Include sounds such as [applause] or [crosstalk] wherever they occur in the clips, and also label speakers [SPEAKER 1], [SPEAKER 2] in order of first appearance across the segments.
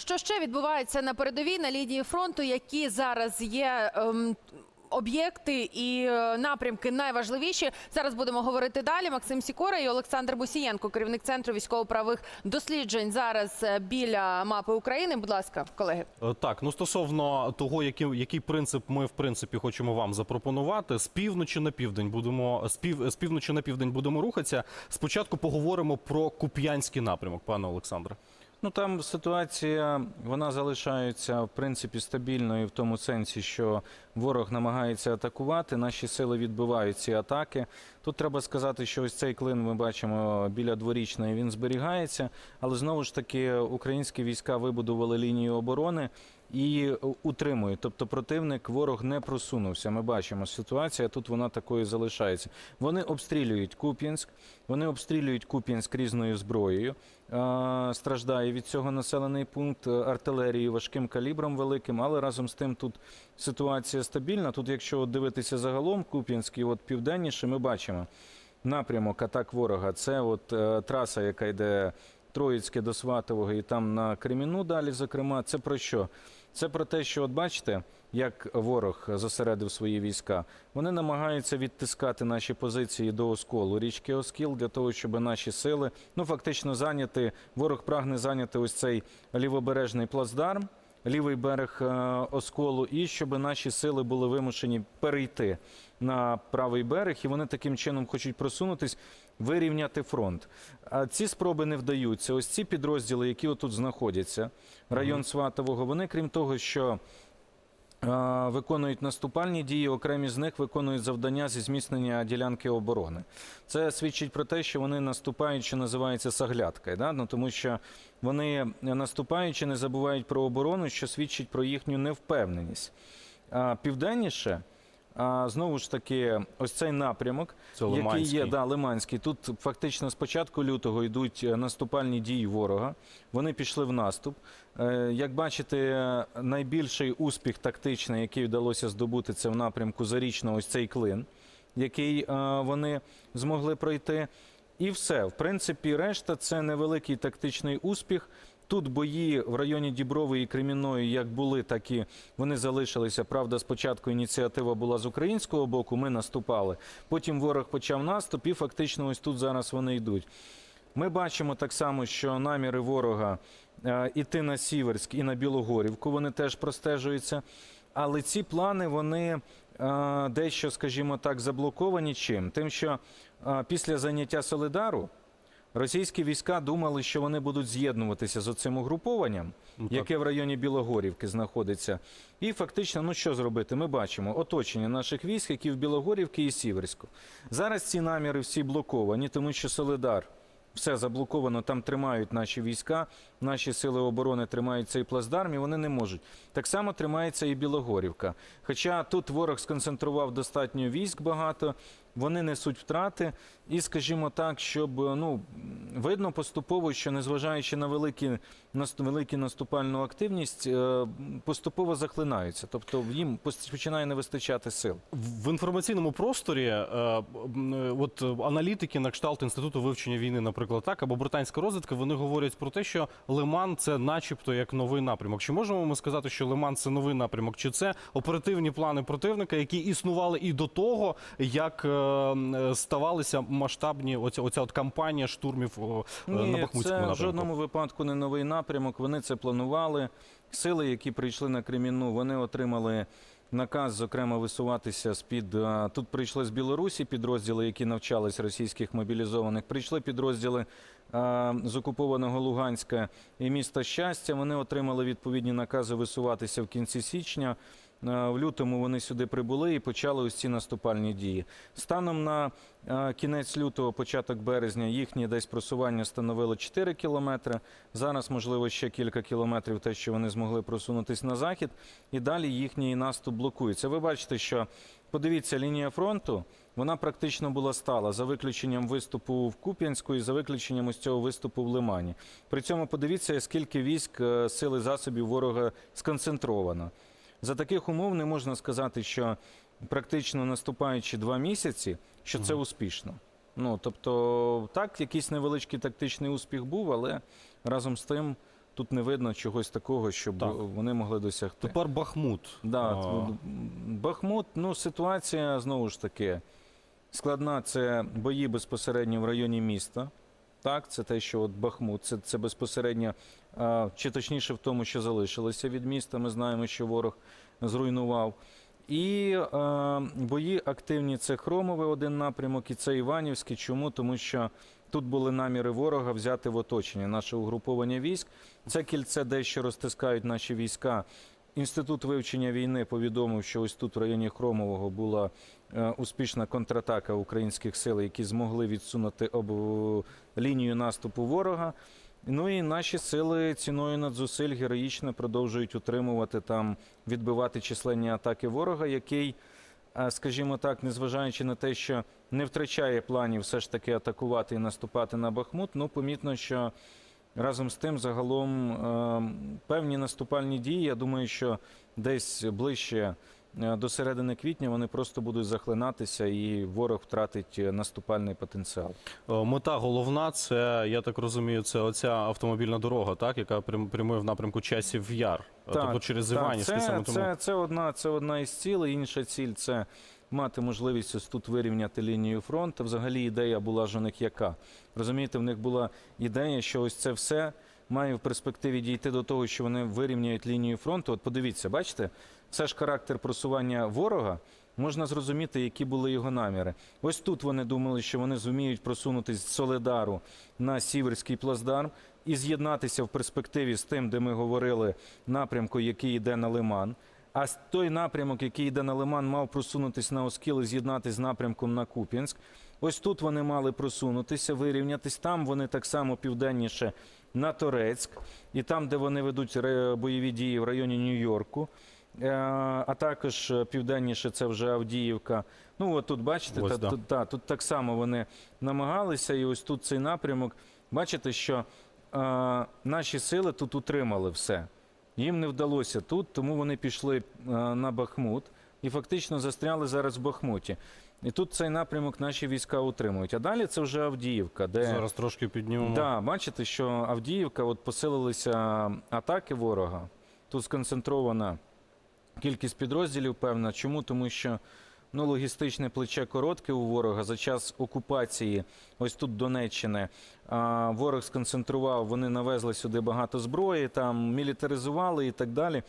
[SPEAKER 1] що ще відбувається на передовій на лінії фронту? Які зараз є ем, об'єкти і е, напрямки найважливіші? Зараз будемо говорити далі. Максим Сікора і Олександр Бусієнко, керівник центру військово-правових досліджень, зараз е, біля мапи України. Будь ласка, колеги.
[SPEAKER 2] Е, Так, ну стосовно того, який, який принцип ми в принципі хочемо вам запропонувати, з півночі на південь будемо з, пів, з півночі на південь будемо рухатися. Спочатку поговоримо про Куп'янський напрямок, пане Олександре.
[SPEAKER 3] Ну там ситуація вона залишається в принципі стабільною в тому сенсі, що ворог намагається атакувати. Наші сили відбивають ці атаки. Тут треба сказати, що ось цей клин ми бачимо біля дворічної. Він зберігається, але знову ж таки українські війська вибудували лінію оборони. І утримують, тобто противник ворог не просунувся. Ми бачимо ситуація. Тут вона такою залишається. Вони обстрілюють Куп'янськ, вони обстрілюють Куп'янськ різною зброєю. Страждає від цього населений пункт е, артилерії важким калібром великим, але разом з тим тут ситуація стабільна. Тут, якщо дивитися загалом, Куп'янський, от південніше, ми бачимо напрямок атак ворога. Це от е, траса, яка йде Троїцьке до Сватового і там на Креміну далі, зокрема, це про що? Це про те, що от бачите, як ворог зосередив свої війська. Вони намагаються відтискати наші позиції до осколу річки Оскіл для того, щоб наші сили ну фактично зайняти. Ворог прагне зайняти ось цей лівобережний плацдарм, лівий берег е, осколу, і щоб наші сили були вимушені перейти на правий берег, і вони таким чином хочуть просунутись, вирівняти фронт. А ці спроби не вдаються. Ось ці підрозділи, які отут знаходяться, район Сватового, вони крім того, що е, виконують наступальні дії, окремі з них виконують завдання зі зміцнення ділянки оборони. Це свідчить про те, що вони наступають, що називається саглядка, да? ну, тому що вони наступаючи, не забувають про оборону, що свідчить про їхню невпевненість. А південніше. А знову ж таки, ось цей напрямок,
[SPEAKER 2] Це
[SPEAKER 3] який
[SPEAKER 2] Лиманський.
[SPEAKER 3] є да, Лиманський. Тут фактично з початку лютого йдуть е, наступальні дії ворога. Вони пішли в наступ. Е, Як бачите, найбільший успіх тактичний, який вдалося здобути, це в напрямку Зарічного, ось цей клин, який е, вони змогли пройти. І все. В принципі, решта це невеликий тактичний успіх. Тут бої в районі Діброви і Кремінної як були, так і вони залишилися. Правда, спочатку ініціатива була з українського боку, ми наступали. Потім ворог почав наступ, і фактично ось тут зараз вони йдуть. Ми бачимо так само, що наміри ворога е, іти на Сіверськ і на Білогорівку, вони теж простежуються. Але ці плани вони е, дещо, скажімо так, заблоковані чим? Тим, що е, після заняття Солидару російські війська думали, що вони будуть з'єднуватися з оцим угрупованням,
[SPEAKER 2] Ну,
[SPEAKER 3] яке в районі Білогорівки знаходиться. І фактично, ну що зробити? Ми бачимо оточення наших військ, які в Білогорівці і Сіверську. Зараз ці наміри всі блоковані, тому що Солидар. Все заблоковано, там тримають наші війська, наші сили оборони тримають цей плацдарм, і вони не можуть. Так само тримається і Білогорівка. Хоча тут ворог сконцентрував достатньо військ багато, вони несуть втрати, і скажімо так, щоб ну видно поступово, що незважаючи на великі насту- велику наступальну активність, е, поступово захлинаються. Тобто їм починає не вистачати сил.
[SPEAKER 2] В інформаційному просторі е, е, от аналітики на кшталт інституту вивчення війни, наприклад, так або британська розвідка, вони говорять про те, що Лиман це, начебто, як новий напрямок. Чи можемо ми сказати, що Лиман це новий напрямок? Чи це оперативні плани противника, які існували і до того, як ставалися масштабні оця, оця от кампанія штурмів е, на Бахмутському
[SPEAKER 3] це
[SPEAKER 2] напрямку?
[SPEAKER 3] в жодному випадку не новий напрямок. Вони це планували. Сили, які прийшли на Кремінну, вони отримали наказ, зокрема, висуватися з під тут. Прийшли з Білорусі підрозділи, які навчались російських мобілізованих. Прийшли підрозділи а, з окупованого Луганська і міста Щастя. Вони отримали відповідні накази висуватися в кінці січня. Е, В лютому вони сюди прибули і почали ось ці наступальні дії. Станом на е, кінець лютого, початок березня, їхнє десь просування становило 4 кілометри. Зараз, можливо, ще кілька кілометрів, те, що вони змогли просунутись на захід, і далі їхній наступ блокується. Ви бачите, що подивіться, лінія фронту вона практично була стала за виключенням виступу в Куп'янську і за виключенням ось цього виступу в Лимані. При цьому подивіться, скільки військ е, сили засобів ворога сконцентровано. За таких умов не можна сказати, що практично наступаючи два місяці, що це успішно. Ну тобто, так, якийсь невеличкий тактичний успіх був, але разом з тим тут не видно чогось такого, щоб
[SPEAKER 2] Так.
[SPEAKER 3] вони могли досягти.
[SPEAKER 2] Тепер Бахмут.
[SPEAKER 3] Да,
[SPEAKER 2] А,
[SPEAKER 3] Бахмут, ну ситуація знову ж таки складна. Це бої безпосередньо в районі міста. Так, це те, що от Бахмут, це, це безпосередньо, чи точніше в тому, що залишилося від міста. Ми знаємо, що ворог зруйнував. І е, бої активні це Хромове, один напрямок, і це Іванівський. Чому? Тому що тут були наміри ворога взяти в оточення наше угруповання військ. Це кільце дещо розтискають наші війська. Інститут вивчення війни повідомив, що ось тут в районі Хромового була е, успішна контратака українських сил, які змогли відсунути об лінію наступу ворога. Ну і наші сили ціною надзусиль героїчно продовжують утримувати там, відбивати численні атаки ворога, який, е, скажімо так, незважаючи на те, що не втрачає планів все ж таки атакувати і наступати на Бахмут, ну помітно, що разом з тим загалом е, певні наступальні дії, я думаю, що десь ближче е, до середини квітня вони просто будуть захлинатися, і ворог втратить е, наступальний потенціал.
[SPEAKER 2] Е, Мета головна це, я так розумію, це оця автомобільна дорога, так, яка прям- прямує в напрямку часів яр. Е, тобто через Іванівський
[SPEAKER 3] це,
[SPEAKER 2] саме тому.
[SPEAKER 3] це, це, одна, це одна із цілей. Інша ціль це мати можливість ось тут вирівняти лінію фронту. Взагалі ідея була ж у них яка. Розумієте, в них була ідея, що ось це все має в перспективі дійти до того, що вони вирівняють лінію фронту. От подивіться, бачите, все ж характер просування ворога. Можна зрозуміти, які були його наміри. Ось тут вони думали, що вони зуміють просунутися з Соледару на Сіверський плацдарм і з'єднатися в перспективі з тим, де ми говорили, напрямку, який йде на Лиман. А той напрямок, який йде на Лиман, мав просунутися на Оскіл і з'єднатися з напрямком на Куп'янськ. Ось тут вони мали просунутися, вирівнятись. Там вони так само південніше на Торецьк, і там, де вони ведуть бойові дії в районі Нью-Йорку. Е, А також е, південніше це вже Авдіївка. Ну от тут бачите,
[SPEAKER 2] Ось,
[SPEAKER 3] та,
[SPEAKER 2] да.
[SPEAKER 3] тут, та, тут так само вони намагалися, і ось тут цей напрямок. Бачите, що е, наші сили тут утримали все. Їм не вдалося тут, тому вони пішли е, на Бахмут і фактично застряли зараз в Бахмуті. І тут цей напрямок наші війська утримують. А далі це вже Авдіївка, де
[SPEAKER 2] Зараз трошки піднімемо.
[SPEAKER 3] Да, бачите, що Авдіївка, от посилилися атаки ворога. Тут сконцентрована кількість підрозділів, певна. Чому? Тому що ну, логістичне плече коротке у ворога за час окупації, ось тут Донеччини. А, ворог сконцентрував, вони навезли сюди багато зброї, там мілітаризували і так далі.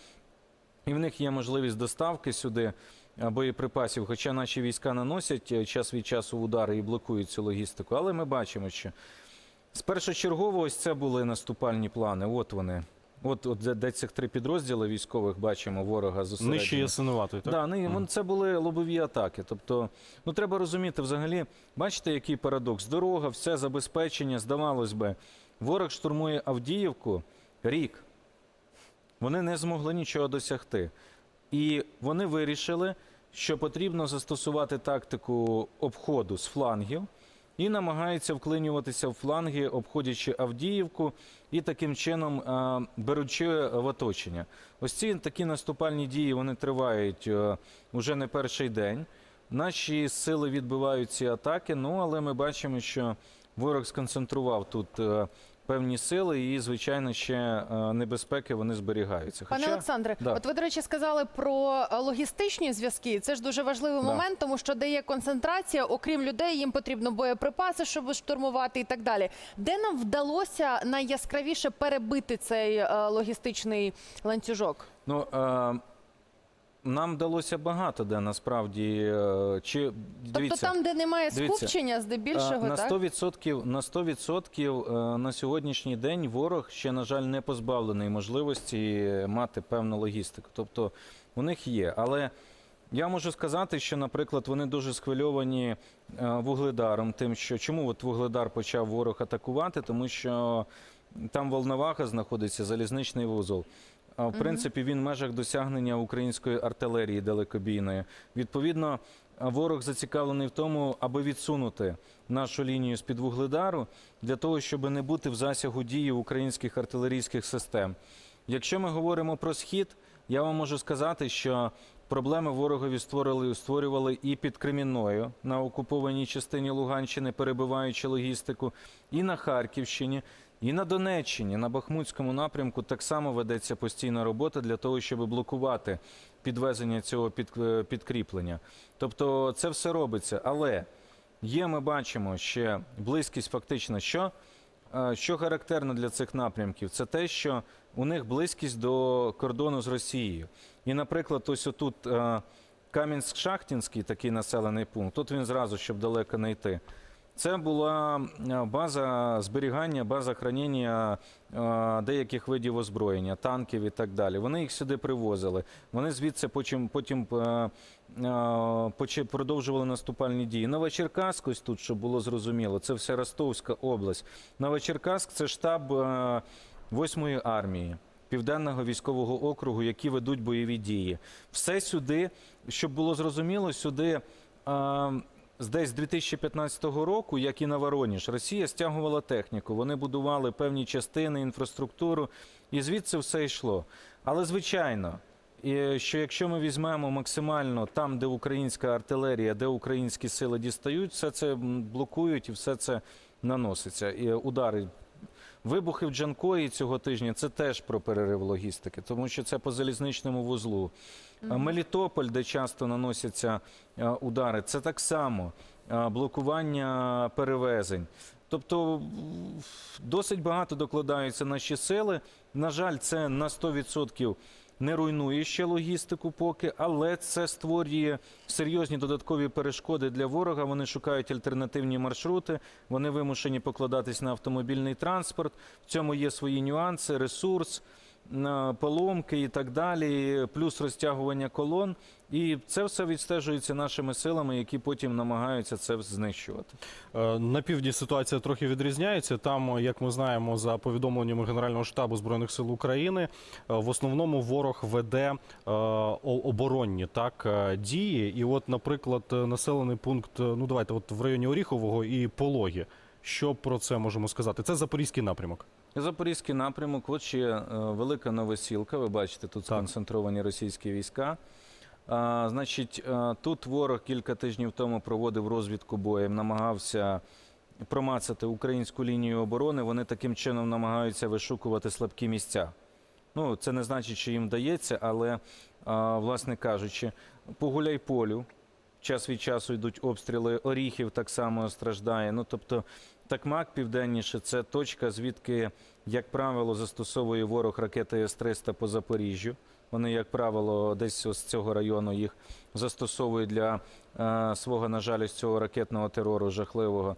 [SPEAKER 3] І в них є можливість доставки сюди боєприпасів. Хоча наші війська наносять е, час від часу удари і блокують цю логістику. Але ми бачимо, що з першочергово ось це були наступальні плани. От вони. От, от де, де цих три підрозділи військових бачимо ворога зосередження.
[SPEAKER 2] Нижче Ясинуватої, так?
[SPEAKER 3] Да, і вон- це були лобові атаки. Тобто, ну треба розуміти взагалі, бачите, який парадокс? Дорога, все забезпечення, здавалось би, ворог штурмує Авдіївку рік. Вони не змогли нічого досягти. І вони вирішили, що потрібно застосувати тактику обходу з флангів і намагаються вклинюватися в фланги, обходячи Авдіївку і таким чином а, беручи в оточення. Ось ці такі наступальні дії вони тривають е, уже не перший день. Наші сили відбивають ці атаки, ну але ми бачимо, що ворог сконцентрував тут е, певні сили, і, звичайно, ще е, небезпеки вони зберігаються.
[SPEAKER 1] Пане Олександре,
[SPEAKER 3] Да.
[SPEAKER 1] от ви, до речі, сказали про е, логістичні зв'язки. Це ж дуже важливий
[SPEAKER 3] Да.
[SPEAKER 1] момент, тому що де є концентрація, окрім людей, їм потрібно боєприпаси, щоб штурмувати і так далі. Де нам вдалося найяскравіше перебити цей е, логістичний ланцюжок?
[SPEAKER 3] Ну, е, нам вдалося багато, де насправді. Е, чи,
[SPEAKER 1] Тобто там, де немає
[SPEAKER 3] дивіться,
[SPEAKER 1] скупчення, здебільшого,
[SPEAKER 3] Е, на
[SPEAKER 1] так?
[SPEAKER 3] 100%, на 100% е, на сьогоднішній день ворог ще, на жаль, не позбавлений можливості мати певну логістику. Тобто у них є. Але я можу сказати, що, наприклад, вони дуже схвильовані вугледаром, тим, що чому от вугледар почав ворог атакувати, тому що там Волноваха знаходиться, залізничний вузол. В принципі, він в межах досягнення української артилерії далекобійної. Відповідно, ворог зацікавлений в тому, аби відсунути нашу лінію з під вугледару для того, щоб не бути в засягу дії українських артилерійських систем. Якщо ми говоримо про схід, я вам можу сказати, що проблеми ворогові створили, створювали і під Кремінною на окупованій частині Луганщини, перебиваючи логістику, і на Харківщині. І на Донеччині, на Бахмутському напрямку так само ведеться постійна робота для того, щоб блокувати підвезення цього е, підкріплення. Тобто це все робиться. Але є, ми бачимо ще близькість фактично, що, е, що характерно для цих напрямків, це те, що у них близькість до кордону з Росією. І, наприклад, ось отут е, Кам'янськ-Шахтінський такий населений пункт, тут він зразу, щоб далеко не йти. Це була е, база зберігання, база хранення е, деяких видів озброєння, танків і так далі. Вони їх сюди привозили. Вони звідси потім, потім е, продовжували наступальні дії. Новочеркаськ, ось тут, щоб було зрозуміло, це все Ростовська область. Новочеркаськ це штаб е, 8-ї армії. Південного військового округу, які ведуть бойові дії. Все сюди, щоб було зрозуміло, сюди з десь 2015 року, як і на Вороніж, Росія стягувала техніку. Вони будували певні частини, інфраструктуру, і звідси все йшло. Але звичайно, що якщо ми візьмемо максимально там, де українська артилерія, де українські сили дістають, все це блокують і все це наноситься. І удари Вибухи в Джанкої цього тижня це теж про перерив логістики, тому що це по залізничному вузлу. Мелітополь, де часто наносяться е, удари, це так само е, блокування перевезень. Тобто досить багато докладаються наші сили. На жаль, це на 100% не руйнує ще логістику поки, але це створює серйозні додаткові перешкоди для ворога. Вони шукають альтернативні маршрути, вони вимушені покладатись на автомобільний транспорт. В цьому є свої нюанси, ресурс, поломки і так далі, плюс розтягування колон. І це все відстежується нашими силами, які потім намагаються це знищувати.
[SPEAKER 2] Е, На півдні ситуація трохи відрізняється. Там, як ми знаємо, за повідомленнями Генерального штабу збройних сил України, е, в основному ворог веде е, оборонні так дії. І, от, наприклад, населений пункт, ну давайте, от в районі Оріхового і Пологі. Що про це можемо сказати? Це запорізький напрямок.
[SPEAKER 3] Запорізький напрямок, от ще е, велика новосілка. Ви бачите, тут сконцентровані російські війська. А, значить, е, тут ворог кілька тижнів тому проводив розвідку боєм, намагався промацати українську лінію оборони. Вони таким чином намагаються вишукувати слабкі місця. Ну, це не значить, що їм вдається, але, а, власне кажучи, по Гуляйполю час від часу йдуть обстріли, Оріхів так само страждає. Ну, тобто, Такмак південніше це точка, звідки, як правило, застосовує ворог ракети С-300 по Запоріжжю. Вони, як правило, десь з цього району їх застосовують для е, свого, на жаль, із цього ракетного терору жахливого.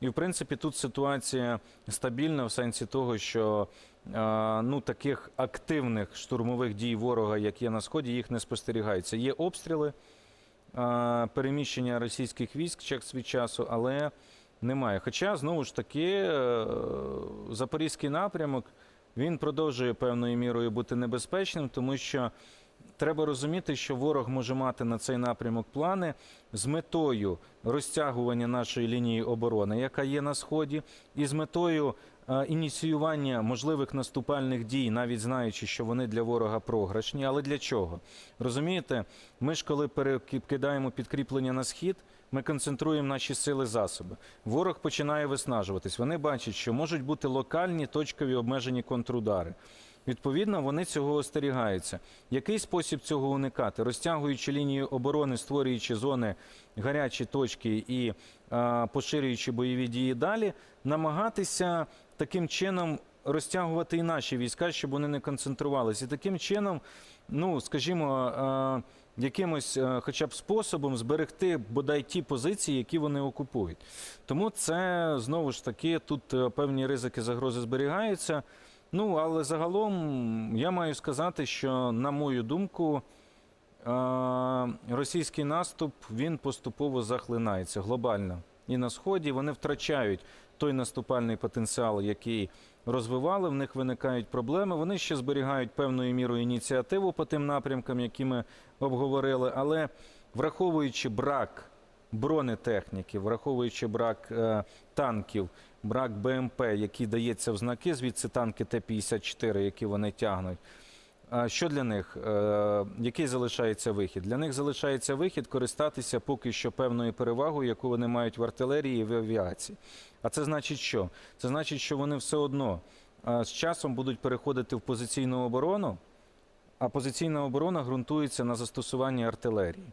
[SPEAKER 3] І, в принципі, тут ситуація стабільна в сенсі того, що е, ну, таких активних штурмових дій ворога, як є на сході, їх не спостерігається. Є обстріли, е, переміщення російських військ час від часу, але немає. Хоча, знову ж таки, е, запорізький напрямок він продовжує певною мірою бути небезпечним, тому що треба розуміти, що ворог може мати на цей напрямок плани з метою розтягування нашої лінії оборони, яка є на сході, і з метою е, ініціювання можливих наступальних дій, навіть знаючи, що вони для ворога програшні. Але для чого? Розумієте, ми ж коли перекидаємо підкріплення на схід. Ми концентруємо наші сили засоби. Ворог починає виснажуватись. Вони бачать, що можуть бути локальні точкові обмежені контрудари. Відповідно, вони цього остерігаються. Який спосіб цього уникати? Розтягуючи лінію оборони, створюючи зони гарячі точки і а, поширюючи бойові дії далі, намагатися таким чином розтягувати і наші війська, щоб вони не концентрувалися. І таким чином, ну скажімо, а, якимось е, хоча б способом зберегти бодай ті позиції, які вони окупують. Тому це знову ж таки тут е, певні ризики загрози зберігаються. Ну але загалом я маю сказати, що на мою думку. е, Російський наступ він поступово захлинається глобально і на сході. Вони втрачають той наступальний потенціал, який розвивали. В них виникають проблеми. Вони ще зберігають певною мірою ініціативу по тим напрямкам, які ми обговорили. Але враховуючи брак бронетехніки, враховуючи брак е, танків, брак БМП, який дається в знаки, звідси танки Т-54, які вони тягнуть. Що для них? Е, Який залишається вихід? Для них залишається вихід користатися поки що певною перевагою, яку вони мають в артилерії і в авіації. А це значить що? Це значить, що вони все одно е, з часом будуть переходити в позиційну оборону, а позиційна оборона ґрунтується на застосуванні артилерії.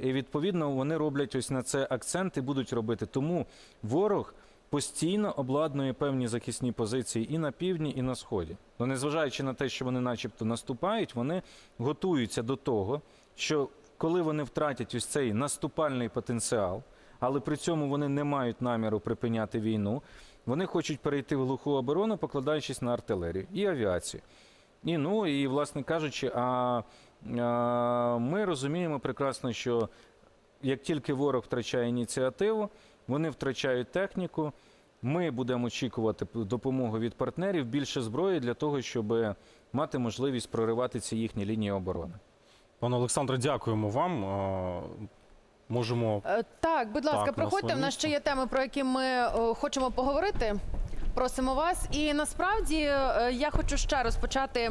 [SPEAKER 3] І відповідно вони роблять ось на це акцент і будуть робити. Тому ворог постійно обладнує певні захисні позиції і на півдні, і на сході. Ну, незважаючи на те, що вони, начебто, наступають, вони готуються до того, що коли вони втратять ось цей наступальний потенціал, але при цьому вони не мають наміру припиняти війну, вони хочуть перейти в глуху оборону, покладаючись на артилерію і авіацію. І ну і власне кажучи, а, а ми розуміємо прекрасно, що як тільки ворог втрачає ініціативу, вони втрачають техніку. Ми будемо очікувати допомогу від партнерів, більше зброї для того, щоб мати можливість проривати ці їхні лінії оборони.
[SPEAKER 2] Пане Олександре, дякуємо вам. Можемо
[SPEAKER 1] Е, Так, будь ласка,
[SPEAKER 2] Так,
[SPEAKER 1] проходьте.
[SPEAKER 2] своє
[SPEAKER 1] У нас ще є теми, про які ми хочемо поговорити. Просимо вас. І насправді е, я хочу ще розпочати.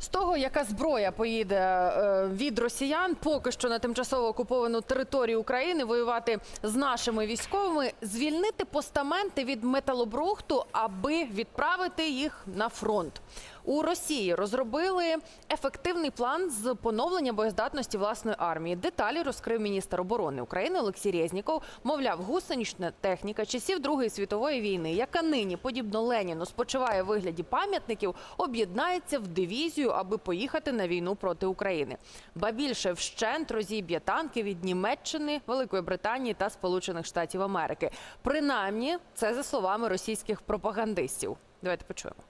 [SPEAKER 1] З того, яка зброя поїде е, від росіян, поки що на тимчасово окуповану територію України воювати з нашими військовими, звільнити постаменти від металобрухту, аби відправити їх на фронт. У Росії розробили ефективний план з поновлення боєздатності власної армії. Деталі розкрив міністр оборони України Олексій Резніков. Мовляв, гусенична техніка часів Другої світової війни, яка нині, подібно Леніну, спочиває в вигляді пам'ятників, об'єднається в дивізію, аби поїхати на війну проти України. Ба більше вщент розіб'є танки від Німеччини, Великої Британії та Сполучених Штатів Америки. Принаймні, це за словами російських пропагандистів. Давайте почуємо.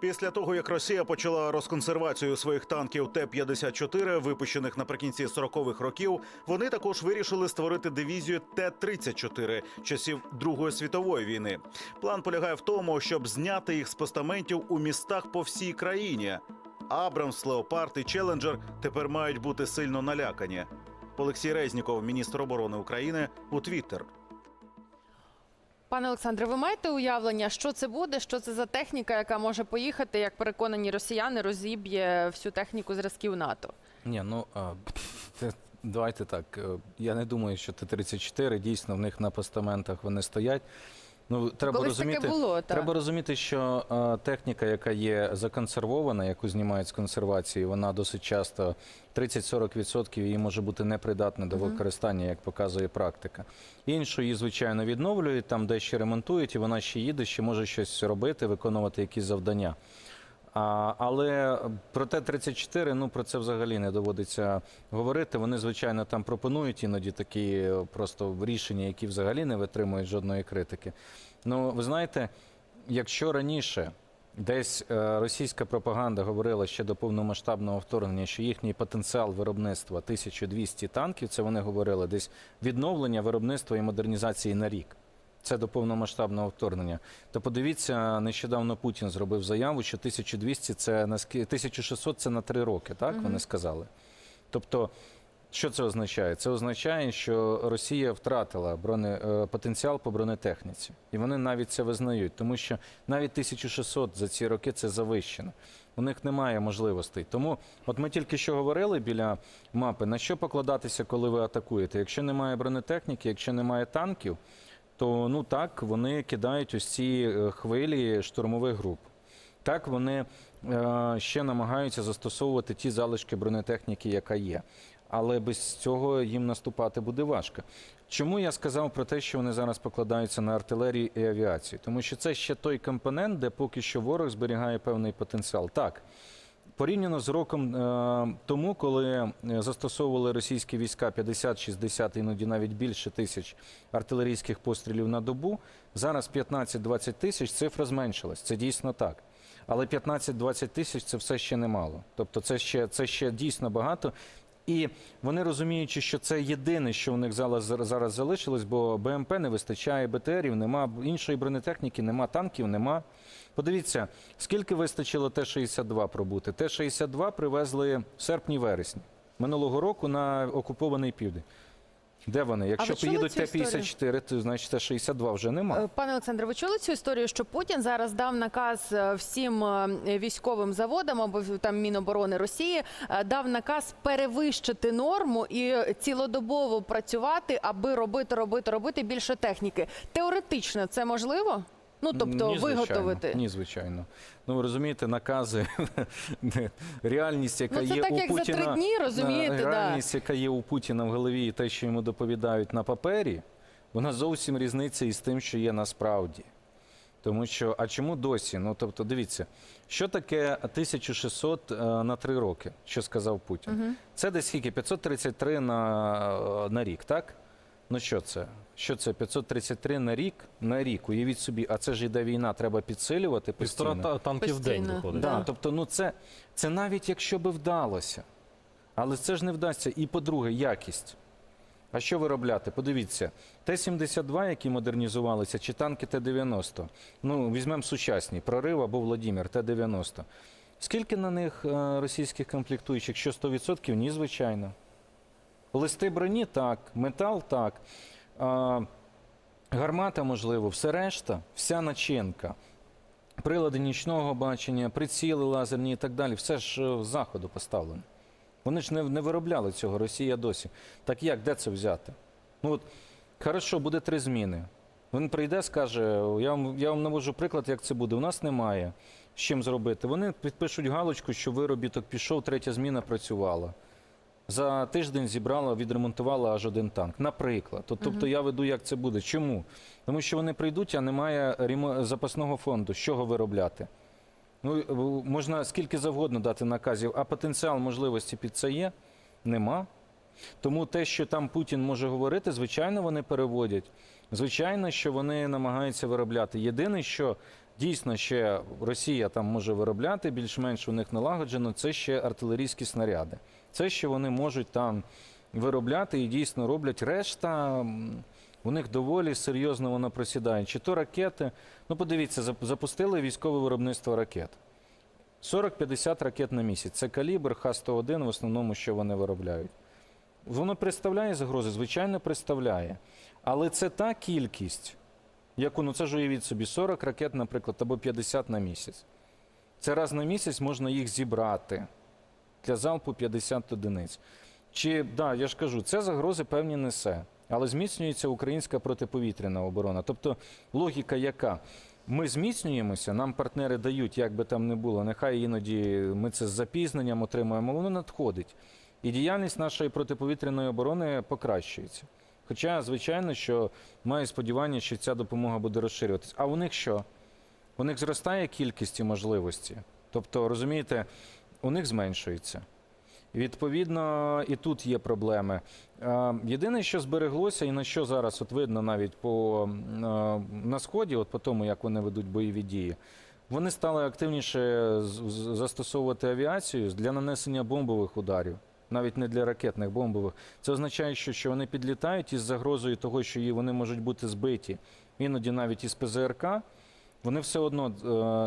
[SPEAKER 4] Після того, як Росія почала розконсервацію своїх танків Т-54, випущених наприкінці 40-х років, вони також вирішили створити дивізію Т-34 часів Другої світової війни. План полягає в тому, щоб зняти їх з постаментів у містах по всій країні. Абрамс, Леопард і Челенджер тепер мають бути сильно налякані. Олексій Резніков, міністр оборони України, у Твіттер.
[SPEAKER 1] Пане Олександре, ви маєте уявлення, що це буде? Що це за техніка, яка може поїхати, як переконані росіяни, розіб'є всю техніку зразків НАТО?
[SPEAKER 3] Ні, ну те- давайте так. е, Я не думаю, що Т-34 дійсно в них на постаментах вони стоять. Ну, треба
[SPEAKER 1] Колись
[SPEAKER 3] розуміти,
[SPEAKER 1] таке було, так.
[SPEAKER 3] треба розуміти, що е, техніка, яка є законсервована, яку знімають з консервації, вона досить часто 30-40% її може бути непридатна до використання, як показує практика. Іншу її, звичайно, відновлюють, там дещо ремонтують, і вона ще їде, ще може щось робити, виконувати якісь завдання. А, але про Т-34, ну про це взагалі не доводиться говорити. Вони, звичайно, там пропонують іноді такі е, просто рішення, які взагалі не витримують жодної критики. Ну, ви знаєте, якщо раніше десь е, російська пропаганда говорила ще до повномасштабного вторгнення, що їхній потенціал виробництва 1200 танків, це вони говорили десь відновлення виробництва і модернізації на рік. Це до повномасштабного вторгнення. То подивіться, нещодавно Путін зробив заяву, що 1200 це на 1600 це на три роки, так вони сказали. Тобто, що це означає? Це означає, що Росія втратила броне, е, потенціал по бронетехніці. І вони навіть це визнають, тому що навіть 1600 за ці роки це завищено. У них немає можливостей. Тому, от ми тільки що говорили біля мапи, на що покладатися, коли ви атакуєте? Якщо немає бронетехніки, якщо немає танків, то ну так вони кидають ось ці е, хвилі штурмових груп. Так вони е, ще намагаються застосовувати ті залишки бронетехніки, яка є. Але без цього їм наступати буде важко. Чому я сказав про те, що вони зараз покладаються на артилерію і авіацію? Тому що це ще той компонент, де поки що ворог зберігає певний потенціал. Так, порівняно з роком е, тому, коли е, застосовували російські війська 50-60, іноді навіть більше тисяч артилерійських пострілів на добу, зараз 15-20 тисяч цифра зменшилась. Це дійсно так. Але 15-20 тисяч це все ще немало. Тобто, це ще, це ще дійсно багато. І вони розуміючи, що це єдине, що у них зараз, зараз залишилось, бо БМП не вистачає, БТРів, нема іншої бронетехніки, нема танків, нема. Подивіться, скільки вистачило Т-62 пробути. Т-62 привезли в серпні-вересні минулого року на окупований південь. Де вони? Якщо поїдуть
[SPEAKER 1] цю історію?
[SPEAKER 3] Т-54, то значить Т-62 вже нема.
[SPEAKER 1] Е, Пане Олександре, ви чули цю історію, що Путін зараз дав наказ е, всім е, військовим заводам або там Міноборони Росії дав наказ перевищити норму і цілодобово працювати, аби робити, робити, робити більше техніки. Теоретично це можливо? Ну тобто
[SPEAKER 3] Ні,
[SPEAKER 1] виготовити.
[SPEAKER 3] Ні, звичайно. Ну ви розумієте, накази, [laughs] реальність, яка
[SPEAKER 1] Ну, це
[SPEAKER 3] є
[SPEAKER 1] так,
[SPEAKER 3] у
[SPEAKER 1] як за три дні, розумієте,
[SPEAKER 3] е,
[SPEAKER 1] да.
[SPEAKER 3] Реальність, яка є у Путіна в голові, і те, що йому доповідають на папері, вона зовсім різниця із тим, що є насправді. Тому що, а чому досі? Ну тобто, дивіться, що таке 1600 е, на три роки, що сказав Путін? Це десь скільки? 533 на, е, на рік, так? Ну що це? Що це? 533 на рік? На рік, уявіть собі, а це ж іде війна, треба підсилювати
[SPEAKER 2] Півтора
[SPEAKER 3] постійно.
[SPEAKER 2] та- танків в день виходить.
[SPEAKER 3] Да,
[SPEAKER 1] Да.
[SPEAKER 3] тобто, ну це, це навіть якщо би вдалося. Але це ж не вдасться. І по-друге, якість. А що виробляти? Подивіться, Т-72, які модернізувалися, чи танки Т-90. Ну, візьмемо сучасні, прорив або Владімір, Т-90. Скільки на них е, російських комплектуючих? Що 100%? Ні, звичайно. Листи броні так, метал так. А, гармата, можливо, все решта, вся начинка. Прилади нічного бачення, приціли лазерні і так далі, все ж е, з заходу поставлено. Вони ж не, не виробляли цього, Росія досі. Так як, де це взяти? Ну от, хорошо, буде три зміни. Він прийде, скаже: я вам, я вам навожу приклад, як це буде. У нас немає з чим зробити. Вони підпишуть галочку, що виробіток пішов, третя зміна працювала. За тиждень зібрала, відремонтувала аж один танк. Наприклад. От, Тобто я веду, як це буде. Чому? Тому що вони прийдуть, а немає ремо- запасного фонду. З чого виробляти? Ну, е, можна скільки завгодно дати наказів, а потенціал можливості під це є? Нема. Тому те, що там Путін може говорити, звичайно, вони переводять. Звичайно, що вони намагаються виробляти. Єдине, що дійсно ще Росія там може виробляти, більш-менш у них налагоджено, це ще артилерійські снаряди. Це ще вони можуть там виробляти і дійсно роблять. Решта у них доволі серйозно воно просідає. Чи то ракети. Ну, подивіться, запустили військове виробництво ракет. 40-50 ракет на місяць. Це калібр Х-101, в основному, що вони виробляють. Воно представляє загрози? Звичайно, представляє. Але це та кількість, яку, ну це ж уявіть собі, 40 ракет, наприклад, або 50 на місяць. Це раз на місяць можна їх зібрати для залпу 50 одиниць. Чи, да, я ж кажу, це загрози певні несе, але зміцнюється українська протиповітряна оборона. Тобто логіка яка? Ми зміцнюємося, нам партнери дають, як би там не було, нехай іноді ми це з запізненням отримуємо, воно надходить. І діяльність нашої протиповітряної оборони покращується. Хоча, звичайно, що маю сподівання, що ця допомога буде розширюватися. А у них що? У них зростає кількість і можливості. Тобто, розумієте, у них зменшується. Відповідно, і тут є проблеми. Е, Єдине, що збереглося, і на що зараз от видно навіть по, е, на сході, от по тому, як вони ведуть бойові дії, вони стали активніше застосовувати авіацію для нанесення бомбових ударів, навіть не для ракетних бомбових. Це означає, що, що вони підлітають із загрозою того, що вони можуть бути збиті, іноді навіть із ПЗРК. Вони все одно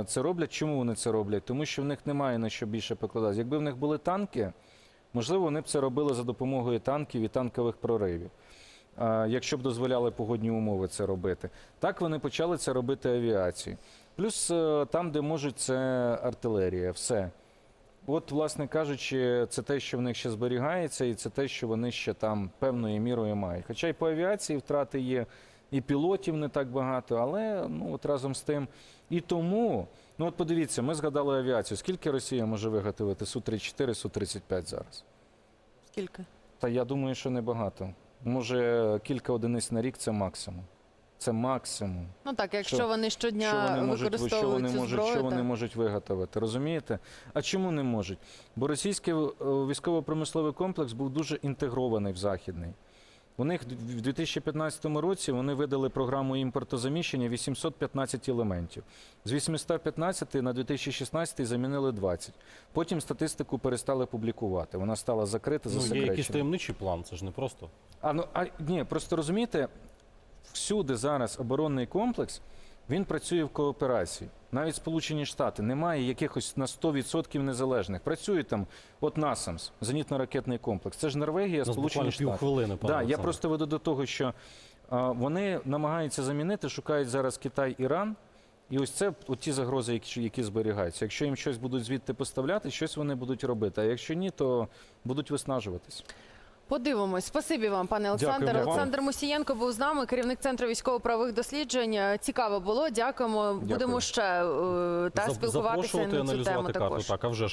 [SPEAKER 3] е, це роблять. Чому вони це роблять? Тому що в них немає на що більше покладатися. Якби в них були танки, можливо, вони б це робили за допомогою танків і танкових проривів, якщо б дозволяли погодні умови це робити. Так вони почали це робити авіацією. Плюс е, там, де можуть, це артилерія. Все. От, власне кажучи, це те, що в них ще зберігається, і це те, що вони ще там певною мірою мають. Хоча й по авіації втрати є, і пілотів не так багато, але ну от разом з тим. І тому, ну от подивіться, ми згадали авіацію. Скільки Росія може виготовити Су-34, Су-35 зараз?
[SPEAKER 1] Скільки?
[SPEAKER 3] Та я думаю, що небагато. Може, кілька одиниць на рік це максимум. Це максимум.
[SPEAKER 1] Ну так, якщо
[SPEAKER 3] Що-
[SPEAKER 1] вони щодня
[SPEAKER 3] що вони можуть, що вони
[SPEAKER 1] цю
[SPEAKER 3] можуть,
[SPEAKER 1] зброю,
[SPEAKER 3] що вони
[SPEAKER 1] так.
[SPEAKER 3] можуть виготовити. Розумієте? А чому не можуть? Бо російський е, військово-промисловий комплекс був дуже інтегрований в західний. У них в 2015 році вони видали програму імпортозаміщення 815 елементів. З 815 на 2016 замінили 20. Потім статистику перестали публікувати. Вона стала закрита,
[SPEAKER 2] Ну, є
[SPEAKER 3] засекречена.
[SPEAKER 2] якийсь таємничий план, це ж не просто.
[SPEAKER 3] А ну а ні, просто розумієте, всюди зараз оборонний комплекс Він працює в кооперації. Навіть Сполучені Штати немає якихось на 100% незалежних. Працює там, от НАСАМС, зенітно-ракетний комплекс. Це ж Норвегія,
[SPEAKER 2] У нас
[SPEAKER 3] Сполучені Штати.
[SPEAKER 2] півхвилини, пане
[SPEAKER 3] Да, я просто веду до того, що а, вони намагаються замінити, шукають зараз Китай, Іран. І ось це от ті загрози, які, які зберігаються. Якщо їм щось будуть звідти поставляти, щось вони будуть робити. А якщо ні, то будуть виснажуватись.
[SPEAKER 1] Подивимось. Спасибі вам, пане Олександр. Олександр Мусієнко був з нами, керівник центру військово-правових досліджень. Цікаво було. Дякуємо. Будемо ще е, та спілкуватися на цю тему також.
[SPEAKER 2] Так, а вже ж